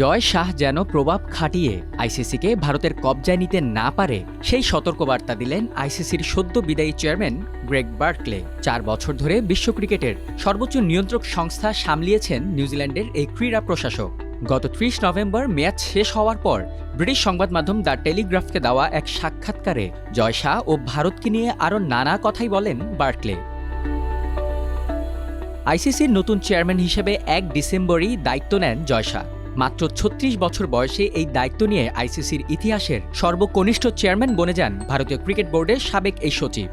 জয় শাহ যেন প্রভাব খাটিয়ে আইসিসিকে ভারতের কবজায় নিতে না পারে, সেই সতর্কবার্তা দিলেন আইসিসির সদ্য বিদায়ী চেয়ারম্যান গ্রেগ বার্কলে। চার বছর ধরে বিশ্ব ক্রিকেটের সর্বোচ্চ নিয়ন্ত্রক সংস্থা সামলিয়েছেন নিউজিল্যান্ডের এই ক্রীড়া প্রশাসক। গত ত্রিশ নভেম্বর ম্যাচ শেষ হওয়ার পর ব্রিটিশ সংবাদ মাধ্যম দ্য টেলিগ্রাফকে দেওয়া এক সাক্ষাৎকারে জয় শাহ ও ভারতকে নিয়ে আরও নানা কথাই বলেন বার্কলে। আইসিসির নতুন চেয়ারম্যান হিসেবে এক ডিসেম্বরই দায়িত্ব নেন জয় শাহ। মাত্র ছত্রিশ বছর বয়সে এই দায়িত্ব নিয়ে আইসিসির ইতিহাসের সর্বকনিষ্ঠ চেয়ারম্যান বনে যান ভারতীয় ক্রিকেট বোর্ডের সাবেক এই সচিব।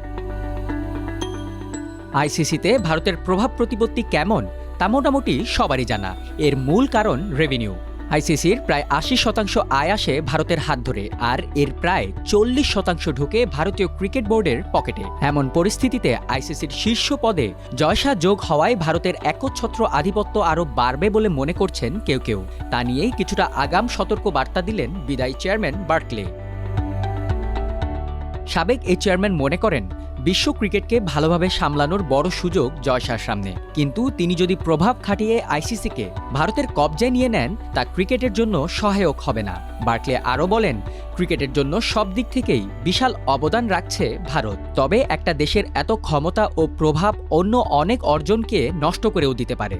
আইসিসিতে ভারতের প্রভাব প্রতিপত্তি কেমন তা মোটামুটি সবারই জানা। এর মূল কারণ রেভিনিউ আইসিসির প্রায় আশি শতাংশ আয় আসে ভারতের হাত ধরে, আর এর প্রায় চল্লিশ শতাংশ ঢুকে ভারতীয় ক্রিকেট বোর্ডের পকেটে। এমন পরিস্থিতিতে আইসিসির শীর্ষ পদে জয়সা যোগ হওয়ায় ভারতের একচ্ছত্র আধিপত্য আরও বাড়বে বলে মনে করছেন কেউ কেউ। তা নিয়েই কিছুটা আগাম সতর্ক বার্তা দিলেন বিদায়ী চেয়ারম্যান বার্কলে। সাবেক এই চেয়ারম্যান মনে করেন বিশ্ব ক্রিকেটকে ভালোভাবে সামলানোর বড় সুযোগ জয়শার সামনে। কিন্তু তিনি যদি প্রভাব খাটিয়ে আইসিসিকে ভারতের কবজায় নিয়ে নেন, তা ক্রিকেটের জন্য সহায়ক হবে না। বার্কলে আরও বলেন, ক্রিকেটের জন্য সব দিক থেকেই বিশাল অবদান রাখছে ভারত। তবে একটা দেশের এত ক্ষমতা ও প্রভাব অন্য অনেক অর্জনকে নষ্ট করেও দিতে পারে।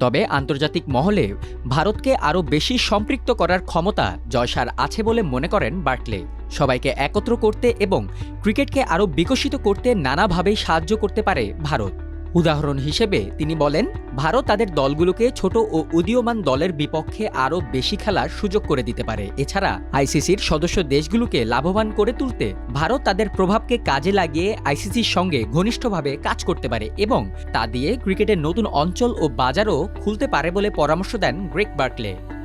তবে আন্তর্জাতিক মহলে ভারতকে আরও বেশি সম্পৃক্ত করার ক্ষমতা জয়সার আছে বলে মনে করেন বার্কলে। সবাইকে একত্র করতে এবং ক্রিকেটকে আরও বিকশিত করতে নানাভাবেই সাহায্য করতে পারে ভারত। উদাহরণ হিসেবে তিনি বলেন, ভারত তাদের দলগুলোকে ছোট ও উদীয়মান দলের বিপক্ষে আরও বেশি খেলার সুযোগ করে দিতে পারে। এছাড়া আইসিসির সদস্য দেশগুলোকে লাভবান করে তুলতে ভারত তাদের প্রভাবকে কাজে লাগিয়ে আইসিসির সঙ্গে ঘনিষ্ঠভাবে কাজ করতে পারে এবং তা দিয়ে ক্রিকেটের নতুন অঞ্চল ও বাজারও খুলতে পারে বলে পরামর্শ দেন গ্রেক বার্কলে।